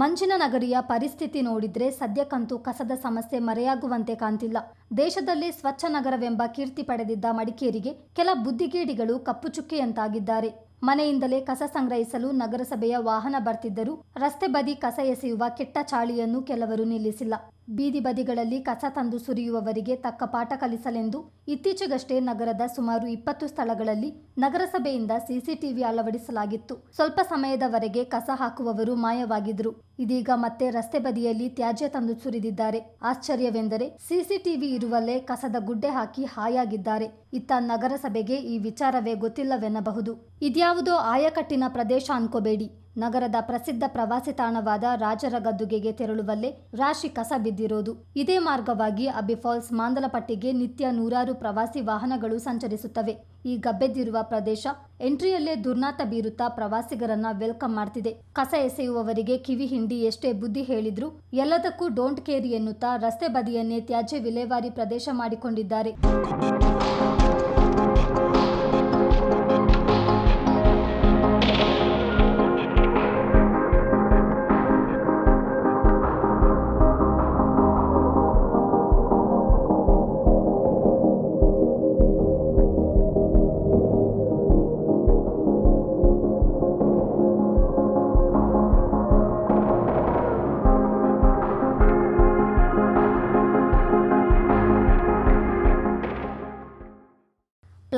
ಮಂಜಿನ ನಗರಿಯ ಪರಿಸ್ಥಿತಿ ನೋಡಿದ್ರೆ ಸದ್ಯಕ್ಕಂತೂ ಕಸದ ಸಮಸ್ಯೆ ಮರೆಯಾಗುವಂತೆ ಕಾಣ್ತಿಲ್ಲ. ದೇಶದಲ್ಲಿ ಸ್ವಚ್ಛ ನಗರವೆಂಬ ಕೀರ್ತಿ ಪಡೆದಿದ್ದ ಮಡಿಕೇರಿಗೆ ಕೆಲ ಬುದ್ಧಿಗೇಡಿಗಳು ಕಪ್ಪು ಚುಕ್ಕೆಯಂತಾಗಿದ್ದಾರೆ. ಮನೆಯಿಂದಲೇ ಕಸ ಸಂಗ್ರಹಿಸಲು ನಗರಸಭೆಯ ವಾಹನ ಬರ್ತಿದ್ದರೂ ರಸ್ತೆ ಬದಿ ಕಸ ಎಸೆಯುವ ಕೆಟ್ಟ ಚಾಳಿಯನ್ನು ಕೆಲವರು ನಿಲ್ಲಿಸಿಲ್ಲ. ಬೀದಿ ಬದಿಗಳಲ್ಲಿ ಕಸ ತಂದು ಸುರಿಯುವವರಿಗೆ ತಕ್ಕ ಪಾಠ ಕಲಿಸಲೆಂದು ಇತ್ತೀಚೆಗಷ್ಟೇ ನಗರದ ಸುಮಾರು ಇಪ್ಪತ್ತು ಸ್ಥಳಗಳಲ್ಲಿ ನಗರಸಭೆಯಿಂದ ಸಿಸಿಟಿವಿ ಅಳವಡಿಸಲಾಗಿತ್ತು. ಸ್ವಲ್ಪ ಸಮಯದವರೆಗೆ ಕಸ ಹಾಕುವವರು ಮಾಯವಾಗಿದ್ರು. ಇದೀಗ ಮತ್ತೆ ರಸ್ತೆ ಬದಿಯಲ್ಲಿ ತ್ಯಾಜ್ಯ ತಂದು ಸುರಿದಿದ್ದಾರೆ. ಆಶ್ಚರ್ಯವೆಂದರೆ ಸಿಸಿಟಿವಿ ಇರುವಲ್ಲೇ ಕಸದ ಗುಡ್ಡೆ ಹಾಕಿ ಹಾಯಾಗಿದ್ದಾರೆ. ಇತ್ತ ನಗರಸಭೆಗೆ ಈ ವಿಚಾರವೇ ಗೊತ್ತಿಲ್ಲವೆನ್ನಬಹುದು. ಇದ್ಯಾವುದೋ ಆಯಕಟ್ಟಿನ ಪ್ರದೇಶ ಅನ್ಕೋಬೇಡಿ. ನಗರದ ಪ್ರಸಿದ್ಧ ಪ್ರವಾಸಿ ತಾಣವಾದ ರಾಜರ ಗದ್ದುಗೆಗೆ ತೆರಳುವಲ್ಲೇ ರಾಶಿ ಕಸ ಬಿದ್ದಿರೋದು. ಇದೇ ಮಾರ್ಗವಾಗಿ ಅಬ್ಬಿ ಫಾಲ್ಸ್ ಮಾಂದಲಪಟ್ಟಿಗೆ ನಿತ್ಯ ನೂರಾರು ಪ್ರವಾಸಿ ವಾಹನಗಳು ಸಂಚರಿಸುತ್ತವೆ. ಈ ಗಬ್ಬೆದ್ದಿರುವ ಪ್ರದೇಶ ಎಂಟ್ರಿಯಲ್ಲೇ ದುರ್ನಾತ ಬೀರುತ್ತಾ ಪ್ರವಾಸಿಗರನ್ನ ವೆಲ್ಕಮ್ ಮಾಡ್ತಿದೆ. ಕಸ ಎಸೆಯುವವರಿಗೆ ಕಿವಿ ಹಿಂಡಿ ಎಷ್ಟೇ ಬುದ್ಧಿ ಹೇಳಿದ್ರು ಎಲ್ಲದಕ್ಕೂ ಡೋಂಟ್ ಕೇರ್ ಎನ್ನುತ್ತಾ ರಸ್ತೆ ಬದಿಯನ್ನೇ ತ್ಯಾಜ್ಯ ವಿಲೇವಾರಿ ಪ್ರದೇಶ ಮಾಡಿಕೊಂಡಿದ್ದಾರೆ.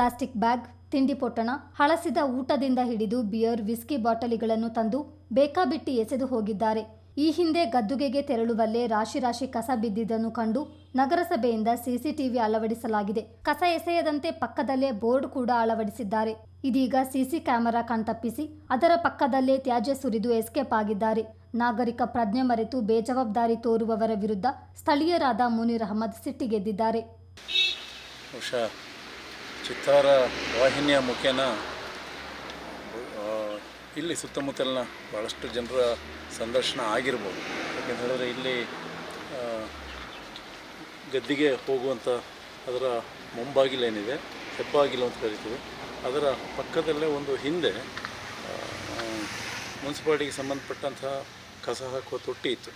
ಪ್ಲಾಸ್ಟಿಕ್ ಬ್ಯಾಗ್, ತಿಂಡಿ ಪೊಟ್ಟಣ, ಹಳಸಿದ ಊಟದಿಂದ ಹಿಡಿದು ಬಿಯರ್, ವಿಸ್ಕಿ ಬಾಟಲಿಗಳನ್ನು ತಂದು ಬೇಕಾಬಿಟ್ಟಿ ಎಸೆದು ಹೋಗಿದ್ದಾರೆ. ಈ ಹಿಂದೆ ಗದ್ದುಗೆಗೆ ತೆರಳುವಲ್ಲೇ ರಾಶಿ ರಾಶಿ ಕಸ ಬಿದ್ದಿದ್ದನ್ನು ಕಂಡು ನಗರಸಭೆಯಿಂದ ಸಿಸಿಟಿವಿ ಅಳವಡಿಸಲಾಗಿದೆ. ಕಸ ಎಸೆಯದಂತೆ ಪಕ್ಕದಲ್ಲೇ ಬೋರ್ಡ್ ಕೂಡ ಅಳವಡಿಸಿದ್ದಾರೆ. ಇದೀಗ ಸಿಸಿ ಕ್ಯಾಮೆರಾ ಕಣ್ತಪ್ಪಿಸಿ ಅದರ ಪಕ್ಕದಲ್ಲೇ ತ್ಯಾಜ್ಯ ಸುರಿದು ಎಸ್ಕೇಪ್ ಆಗಿದ್ದಾರೆ. ನಾಗರಿಕ ಪ್ರಜ್ಞೆ ಮರೆತು ಬೇಜವಾಬ್ದಾರಿ ತೋರುವವರ ವಿರುದ್ಧ ಸ್ಥಳೀಯರಾದ ಮುನಿರ್ ಅಹಮದ್ ಸಿಟ್ಟಿಗೆದ್ದಿದ್ದಾರೆ. ಚಿತ್ತಾರ ವಾಹಿನಿಯ ಮುಖೇನ ಇಲ್ಲಿ ಸುತ್ತಮುತ್ತಲಿನ ಭಾಳಷ್ಟು ಜನರ ಸಂದರ್ಶನ ಆಗಿರ್ಬೋದು. ಯಾಕೆಂತ ಹೇಳಿದ್ರೆ ಇಲ್ಲಿ ಗದ್ದಿಗೆ ಹೋಗುವಂಥ ಅದರ ಮುಂಬಾಗಿಲೇನಿದೆ, ಹೆಬ್ಬಾಗಿಲು ಅಂತ ಕರಿತೀವಿ. ಅದರ ಪಕ್ಕದಲ್ಲೇ ಒಂದು ಹಿಂದೆ ಮುನ್ಸಿಪಾಲ್ಟಿಗೆ ಸಂಬಂಧಪಟ್ಟಂತಹ ಕಸ ಹಾಕುವ ತೊಟ್ಟಿ ಇತ್ತು.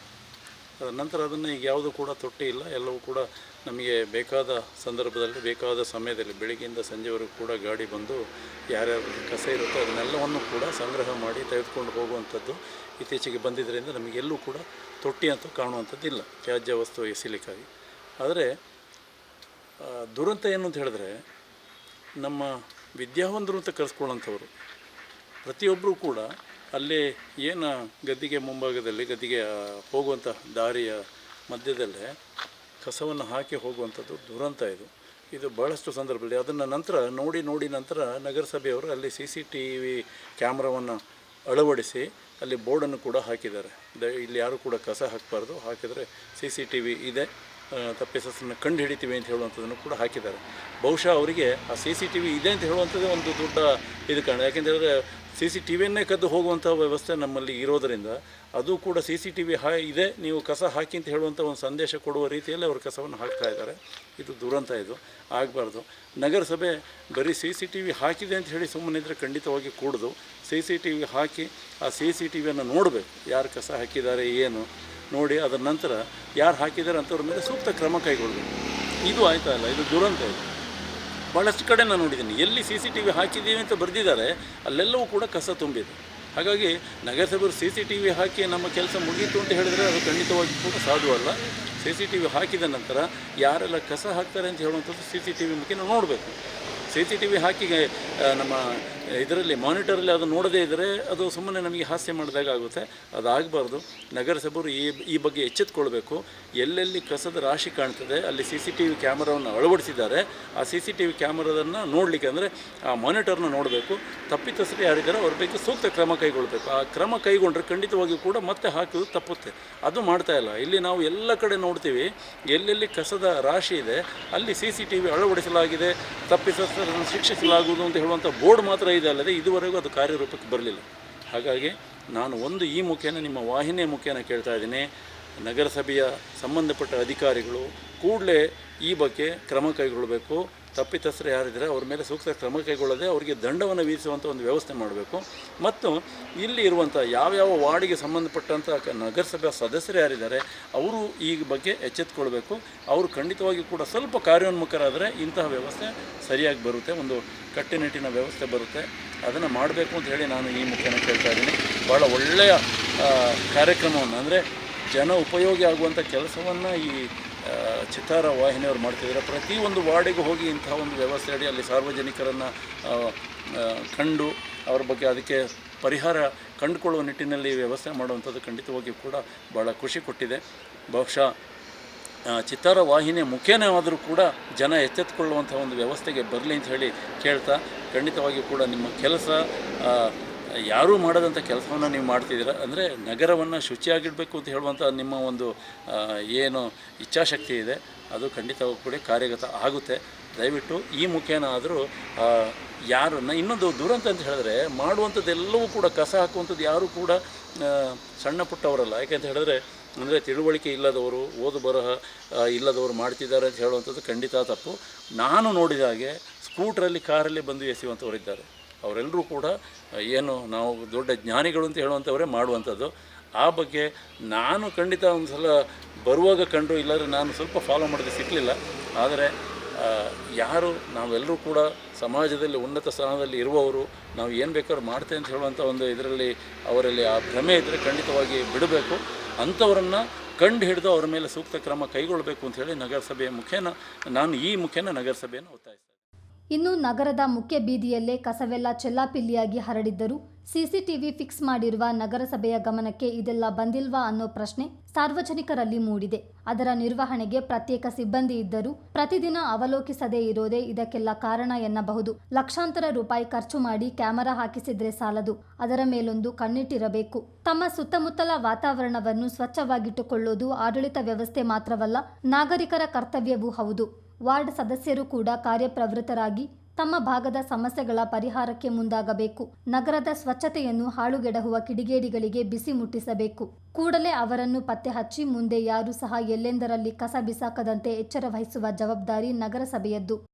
ನಂತರ ಅದನ್ನು ಈಗ ಯಾವುದೂ ಕೂಡ ತೊಟ್ಟಿ ಇಲ್ಲ, ಎಲ್ಲವೂ ಕೂಡ ನಮಗೆ ಬೇಕಾದ ಸಂದರ್ಭದಲ್ಲಿ, ಬೇಕಾದ ಸಮಯದಲ್ಲಿ ಬೆಳಿಗ್ಗೆಯಿಂದ ಸಂಜೆವರೆಗೂ ಕೂಡ ಗಾಡಿ ಬಂದು ಯಾರ್ಯಾರು ಕಸ ಇರುತ್ತೋ ಅದನ್ನೆಲ್ಲವನ್ನು ಕೂಡ ಸಂಗ್ರಹ ಮಾಡಿ ತೆಗೆದುಕೊಂಡು ಹೋಗುವಂಥದ್ದು ಇತ್ತೀಚೆಗೆ ಬಂದಿದ್ದರಿಂದ ನಮಗೆ ಎಲ್ಲೂ ಕೂಡ ತೊಟ್ಟಿ ಅಂತೂ ಕಾಣುವಂಥದ್ದಿಲ್ಲ ತ್ಯಾಜ್ಯ ವಸ್ತು ಎಸಿಲಿಕ್ಕಾಗಿ. ಆದರೆ ದುರಂತ ಏನು ಅಂತ ಹೇಳಿದ್ರೆ, ನಮ್ಮ ವಿದ್ಯಾವಂತರು ಅಂತ ಕರೆಸ್ಕೊಳ್ಳೋಂಥವ್ರು ಪ್ರತಿಯೊಬ್ಬರೂ ಕೂಡ ಅಲ್ಲಿ ಏನು ಗದ್ದಿಗೆ ಮುಂಭಾಗದಲ್ಲಿ, ಗದ್ದಿಗೆ ಹೋಗುವಂಥ ದಾರಿಯ ಮಧ್ಯದಲ್ಲೇ ಕಸವನ್ನು ಹಾಕಿ ಹೋಗುವಂಥದ್ದು ದುರಂತ ಇದು. ಇದು ಬಹಳಷ್ಟು ಸಂದರ್ಭದಲ್ಲಿ ಅದನ್ನು ನಂತರ ನೋಡಿ ನೋಡಿ ನಂತರ ನಗರಸಭೆಯವರು ಅಲ್ಲಿ ಸಿ ಸಿ ಟಿ ವಿ ಕ್ಯಾಮ್ರಾವನ್ನು ಅಳವಡಿಸಿ ಅಲ್ಲಿ ಬೋರ್ಡನ್ನು ಕೂಡ ಹಾಕಿದ್ದಾರೆ. ದ ಇಲ್ಲಿ ಯಾರು ಕೂಡ ಕಸ ಹಾಕಬಾರ್ದು, ಹಾಕಿದರೆ ಸಿ ಸಿ ಟಿ ವಿ ಇದೆ ತಪ್ಪಿಸನ್ನು ಕಂಡು ಹಿಡಿತೀವಿ ಅಂತ ಹೇಳುವಂಥದ್ದನ್ನು ಕೂಡ ಹಾಕಿದ್ದಾರೆ. ಬಹುಶಃ ಅವರಿಗೆ ಆ ಸಿ ಸಿ ಟಿ ವಿ ಇದೆ ಅಂತ ಹೇಳುವಂಥದ್ದು ಒಂದು ದೊಡ್ಡ ಇದು ಕಾರಣ. ಯಾಕೆಂತೇಳಿದ್ರೆ ಸಿ ಸಿ ಟಿ ವಿಯನ್ನೇ ಕದ್ದು ಹೋಗುವಂಥ ವ್ಯವಸ್ಥೆ ನಮ್ಮಲ್ಲಿ ಇರೋದರಿಂದ ಅದು ಕೂಡ ಸಿ ಸಿ ಟಿ ವಿ ಹಾ ಇದೆ, ನೀವು ಕಸ ಹಾಕಿ ಅಂತ ಹೇಳುವಂಥ ಒಂದು ಸಂದೇಶ ಕೊಡುವ ರೀತಿಯಲ್ಲಿ ಅವರು ಕಸವನ್ನು ಹಾಕ್ತಾ ಇದ್ದಾರೆ. ಇದು ದುರಂತ ಇದು, ಆಗಬಾರ್ದು. ನಗರಸಭೆ ಬರೀ ಸಿ ಸಿ ಟಿ ವಿ ಹಾಕಿದೆ ಅಂತ ಹೇಳಿ ಸುಮ್ಮನೆ ಇದ್ದರೆ ಖಂಡಿತವಾಗಿ ಕೂಡದು. ಸಿ ಸಿ ಟಿ ವಿ ಹಾಕಿ ಆ ಸಿ ಸಿ ಟಿ ವಿಯನ್ನು ನೋಡಬೇಕು, ಯಾರು ಕಸ ಹಾಕಿದ್ದಾರೆ, ಏನು? ನೋಡಿ, ಅದರ ನಂತರ ಯಾರು ಹಾಕಿದ್ದಾರೆ ಅಂತವ್ರ ಮೇಲೆ ಸೂಕ್ತ ಕ್ರಮ ಕೈಗೊಳ್ಳಬೇಕು ಇದು ಆಯ್ತಾ ಇಲ್ಲ, ಇದು ದುರಂತ ಇದು. ಭಾಳಷ್ಟು ಕಡೆ ನಾನು ನೋಡಿದ್ದೀನಿ. ಎಲ್ಲಿ ಸಿ ಸಿ ಟಿ ವಿ ಹಾಕಿದ್ದೀವಿ ಅಂತ ಬರೆದಿದ್ದಾರೆ, ಅಲ್ಲೆಲ್ಲವೂ ಕೂಡ ಕಸ ತುಂಬಿದೆ. ಹಾಗಾಗಿ ನಗರಸಭೆಯವರು ಸಿ ಸಿ ಟಿ ವಿ ಹಾಕಿ ನಮ್ಮ ಕೆಲಸ ಮುಗೀತು ಅಂತ ಹೇಳಿದರೆ ಅದು ಖಂಡಿತವಾಗಿ ಕೂಡ ಸಾಧು ಅಲ್ಲ. ಸಿ ಸಿ ಟಿ ವಿ ಹಾಕಿದ ನಂತರ ಯಾರೆಲ್ಲ ಕಸ ಹಾಕ್ತಾರೆ ಅಂತ ಹೇಳುವಂಥದ್ದು ಸಿ ಸಿ ಟಿ ವಿ ಮುಖೇನ ನೋಡಬೇಕು. ಸಿ ಸಿ ಟಿ ವಿ ಹಾಕಿ ನಮ್ಮ ಇದರಲ್ಲಿ ಮಾನಿಟರಲ್ಲಿ ಅದು ನೋಡದೇ ಇದ್ದರೆ ಅದು ಸುಮ್ಮನೆ ನಮಗೆ ಹಾಸ್ಯ ಮಾಡಿದಾಗ ಆಗುತ್ತೆ. ಅದಾಗಬಾರ್ದು. ನಗರಸಭೆಯವರು ಈ ಈ ಬಗ್ಗೆ ಎಚ್ಚೆತ್ಕೊಳ್ಬೇಕು. ಎಲ್ಲೆಲ್ಲಿ ಕಸದ ರಾಶಿ ಕಾಣ್ತದೆ, ಅಲ್ಲಿ ಸಿ ಸಿ ಟಿ ವಿ ಕ್ಯಾಮರಾವನ್ನು ಅಳವಡಿಸಿದ್ದಾರೆ. ಆ ಸಿ ಸಿ ಟಿ ವಿ ಕ್ಯಾಮರಾದನ್ನು ನೋಡಲಿಕ್ಕೆ ಅಂದರೆ ಆ ಮಾನಿಟರ್ನ ನೋಡಬೇಕು. ತಪ್ಪಿತಸ್ಥರು ಯಾರಿದ್ದಾರೆ, ಅವ್ರ ಬಗ್ಗೆ ಸೂಕ್ತ ಕ್ರಮ ಕೈಗೊಳ್ಬೇಕು. ಆ ಕ್ರಮ ಕೈಗೊಂಡ್ರೆ ಖಂಡಿತವಾಗಿಯೂ ಕೂಡ ಮತ್ತೆ ಹಾಕೋದು ತಪ್ಪುತ್ತೆ. ಅದು ಮಾಡ್ತಾ ಇಲ್ಲ. ಇಲ್ಲಿ ನಾವು ಎಲ್ಲ ಕಡೆ ನೋಡ್ತೀವಿ. ಎಲ್ಲೆಲ್ಲಿ ಕಸದ ರಾಶಿ ಇದೆ, ಅಲ್ಲಿ ಸಿ ಸಿ ಟಿ ವಿ ಅಳವಡಿಸಲಾಗಿದೆ. ತಪ್ಪಿತಸ್ಥರನ್ನು ಶಿಕ್ಷಿಸಲಾಗುವುದು ಅಂತ ಹೇಳುವಂಥ ಬೋರ್ಡ್ ಮಾತ್ರ ಇದೆ ಅಲ್ಲದೆ ಇದುವರೆಗೂ ಅದು ಕಾರ್ಯರೂಪಕ್ಕೆ ಬರಲಿಲ್ಲ. ಹಾಗಾಗಿ ನಾನು ಒಂದು ಈ ಮುಖೇನ, ನಿಮ್ಮ ವಾಹಿನಿಯ ಮುಖೇನ ಕೇಳ್ತಾ ಇದ್ದೀನಿ. ನಗರಸಭೆಯ ಸಂಬಂಧಪಟ್ಟ ಅಧಿಕಾರಿಗಳು ಕೂಡಲೇ ಈ ಬಗ್ಗೆ ಕ್ರಮ ಕೈಗೊಳ್ಳಬೇಕು. ತಪ್ಪಿತಸ್ಥರು ಯಾರಿದ್ದಾರೆ, ಅವ್ರ ಮೇಲೆ ಸೂಕ್ತ ಕ್ರಮ ಕೈಗೊಳ್ಳದೆ ಅವರಿಗೆ ದಂಡವನ್ನು ವಿಧಿಸುವಂಥ ಒಂದು ವ್ಯವಸ್ಥೆ ಮಾಡಬೇಕು. ಮತ್ತು ಇಲ್ಲಿ ಇರುವಂಥ ಯಾವ್ಯಾವ ವಾರ್ಡಿಗೆ ಸಂಬಂಧಪಟ್ಟಂಥ ನಗರಸಭಾ ಸದಸ್ಯರು ಯಾರಿದ್ದಾರೆ, ಅವರು ಈ ಬಗ್ಗೆ ಎಚ್ಚೆತ್ತುಕೊಳ್ಬೇಕು ಅವರು ಖಂಡಿತವಾಗಿ ಕೂಡ ಸ್ವಲ್ಪ ಕಾರ್ಯೋನ್ಮುಖರಾದರೆ ಇಂತಹ ವ್ಯವಸ್ಥೆ ಸರಿಯಾಗಿ ಬರುತ್ತೆ, ಒಂದು ಕಟ್ಟುನಿಟ್ಟಿನ ವ್ಯವಸ್ಥೆ ಬರುತ್ತೆ. ಅದನ್ನು ಮಾಡಬೇಕು ಅಂತ ಹೇಳಿ ನಾನು ಈ ಮುಖೇನ ಕೇಳ್ತಾ ಇದ್ದೀನಿ. ಭಾಳ ಒಳ್ಳೆಯ ಕಾರ್ಯಕ್ರಮವನ್ನು ಅಂದರೆ ಜನ ಉಪಯೋಗಿ ಆಗುವಂಥ ಕೆಲಸವನ್ನು ಈ ಚಿತ್ತಾರ ವಾಹಿನಿಯವರು ಮಾಡ್ತಿದ್ದಾರೆ. ಪ್ರತಿಯೊಂದು ವಾರ್ಡಿಗೆ ಹೋಗಿ ಇಂತಹ ಒಂದು ವ್ಯವಸ್ಥೆ ಅಡಿ ಅಲ್ಲಿ ಸಾರ್ವಜನಿಕರನ್ನು ಕಂಡು ಅವ್ರ ಬಗ್ಗೆ ಅದಕ್ಕೆ ಪರಿಹಾರ ಕಂಡುಕೊಳ್ಳುವ ನಿಟ್ಟಿನಲ್ಲಿ ವ್ಯವಸ್ಥೆ ಮಾಡುವಂಥದ್ದು ಖಂಡಿತವಾಗಿ ಕೂಡ ಭಾಳ ಖುಷಿ ಕೊಟ್ಟಿದೆ. ಬಹುಶಃ ಚಿತ್ತಾರ ಚಿತ್ತಾರ ವಾಹಿನಿಯ ಮುಖೇನವಾದರೂ ಕೂಡ ಜನ ಎಚ್ಚೆತ್ತುಕೊಳ್ಳುವಂಥ ಒಂದು ವ್ಯವಸ್ಥೆಗೆ ಬರಲಿ ಅಂತ ಹೇಳಿ ಕೇಳ್ತಾ ಖಂಡಿತವಾಗಿಯೂ ಕೂಡ ನಿಮ್ಮ ಕೆಲಸ ಯಾರೂ ಮಾಡದಂಥ ಕೆಲಸವನ್ನು ನೀವು ಮಾಡ್ತಿದ್ದೀರ? ಅಂದರೆ ನಗರವನ್ನು ಶುಚಿಯಾಗಿಡಬೇಕು ಅಂತ ಹೇಳುವಂಥ ನಿಮ್ಮ ಒಂದು ಏನು ಇಚ್ಛಾಶಕ್ತಿ ಇದೆ, ಅದು ಖಂಡಿತವಾಗೂ ಕೂಡ ಕಾರ್ಯಗತ ಆಗುತ್ತೆ. ದಯವಿಟ್ಟು ಈ ಮುಖೇನ ಆದರೂ ಯಾರು, ನ- ಇನ್ನೊಂದು ದುರಂತ ಅಂತ ಹೇಳಿದ್ರೆ ಮಾಡುವಂಥದ್ದೆಲ್ಲವೂ ಕೂಡ, ಕಸ ಹಾಕುವಂಥದ್ದು ಯಾರೂ ಕೂಡ ಸಣ್ಣ ಪುಟ್ಟವರಲ್ಲ. ಯಾಕೆಂತ ಹೇಳಿದ್ರೆ, ಅಂದರೆ ತಿಳುವಳಿಕೆ ಇಲ್ಲದವರು, ಓದು ಬರಹ ಇಲ್ಲದವರು ಮಾಡ್ತಿದ್ದಾರೆ ಅಂತ ಹೇಳುವಂಥದ್ದು ಖಂಡಿತ ತಪ್ಪು. ನಾನು ನೋಡಿದ ಹಾಗೆ ಸ್ಕೂಟ್ರಲ್ಲಿ, ಕಾರಲ್ಲಿ ಬಂದು ಎಸೆಯುವಂಥವರಿದ್ದಾರೆ. ಅವರೆಲ್ಲರೂ ಕೂಡ ಏನು ನಾವು ದೊಡ್ಡ ಜ್ಞಾನಿಗಳು ಅಂತ ಹೇಳುವಂಥವರೇ ಮಾಡುವಂಥದ್ದು. ಆ ಬಗ್ಗೆ ನಾನು ಖಂಡಿತ ಒಂದು ಸಲ ಬರುವಾಗ ಕಂಡು ಇಲ್ಲಾದರೆ ನಾನು ಸ್ವಲ್ಪ ಫಾಲೋ ಮಾಡೋದು ಸಿಕ್ಕಲಿಲ್ಲ ಆದರೆ ಯಾರು ನಾವೆಲ್ಲರೂ ಕೂಡ ಸಮಾಜದಲ್ಲಿ ಉನ್ನತ ಸ್ಥಾನದಲ್ಲಿ ಇರುವವರು, ನಾವು ಏನು ಬೇಕಾದ್ರೂ ಮಾಡ್ತೇವೆ ಅಂತ ಹೇಳುವಂಥ ಒಂದು ಇದರಲ್ಲಿ ಅವರಲ್ಲಿ ಆ ಭ್ರಮೆ ಇದ್ದರೆ ಖಂಡಿತವಾಗಿ ಬಿಡಬೇಕು. ಅಂಥವರನ್ನು ಕಂಡು ಹಿಡಿದು ಅವರ ಮೇಲೆ ಸೂಕ್ತ ಕ್ರಮ ಕೈಗೊಳ್ಳಬೇಕು ಅಂತ ಹೇಳಿ ನಗರಸಭೆಯ ಮುಖೇನ, ನಾನು ಈ ಮುಖೇನ ನಗರಸಭೆಯನ್ನು ಒತ್ತಾಯಿಸ್ತೇನೆ. ಇನ್ನು ನಗರದ ಮುಖ್ಯ ಬೀದಿಯಲ್ಲೇ ಕಸವೆಲ್ಲ ಚೆಲ್ಲಾಪಿಲ್ಲಿಯಾಗಿ ಹರಡಿದ್ದರೂ ಸಿಸಿಟಿವಿ ಫಿಕ್ಸ್ ಮಾಡಿರುವ ನಗರಸಭೆಯ ಗಮನಕ್ಕೆ ಇದೆಲ್ಲ ಬಂದಿಲ್ವಾ ಅನ್ನೋ ಪ್ರಶ್ನೆ ಸಾರ್ವಜನಿಕರಲ್ಲಿ ಮೂಡಿದೆ. ಅದರ ನಿರ್ವಹಣೆಗೆ ಪ್ರತ್ಯೇಕ ಸಿಬ್ಬಂದಿ ಇದ್ದರೂ ಪ್ರತಿದಿನ ಅವಲೋಕಿಸದೇ ಇರೋದೇ ಇದಕ್ಕೆಲ್ಲ ಕಾರಣ ಎನ್ನಬಹುದು. ಲಕ್ಷಾಂತರ ರೂಪಾಯಿ ಖರ್ಚು ಮಾಡಿ ಕ್ಯಾಮೆರಾ ಹಾಕಿಸಿದ್ರೆ ಸಾಲದು. ಅದರ ಮೇಲೊಂದು ಕಣ್ಣಿಟ್ಟಿರಬೇಕು. ತಮ್ಮ ಸುತ್ತಮುತ್ತಲ ವಾತಾವರಣವನ್ನು ಸ್ವಚ್ಛವಾಗಿಟ್ಟುಕೊಳ್ಳೋದು ಆಡಳಿತ ವ್ಯವಸ್ಥೆ ಮಾತ್ರವಲ್ಲ, ನಾಗರಿಕರ ಕರ್ತವ್ಯವೂ ಹೌದು. ವಾರ್ಡ್ ಸದಸ್ಯರು ಕೂಡ ಕಾರ್ಯಪ್ರವೃತ್ತರಾಗಿ ತಮ್ಮ ಭಾಗದ ಸಮಸ್ಯೆಗಳ ಪರಿಹಾರಕ್ಕೆ ಮುಂದಾಗಬೇಕು. ನಗರದ ಸ್ವಚ್ಛತೆಯನ್ನು ಹಾಳುಗೆಡಹುವ ಕಿಡಿಗೇಡಿಗಳಿಗೆ ಬಿಸಿ ಮುಟ್ಟಿಸಬೇಕು. ಕೂಡಲೇ ಅವರನ್ನು ಪತ್ತೆ ಹಚ್ಚಿ ಮುಂದೆ ಯಾರೂ ಸಹ ಎಲ್ಲೆಂದರಲ್ಲಿ ಕಸ ಬಿಸಾಕದಂತೆ ಎಚ್ಚರ ವಹಿಸುವ ಜವಾಬ್ದಾರಿ ನಗರಸಭೆಯದ್ದು.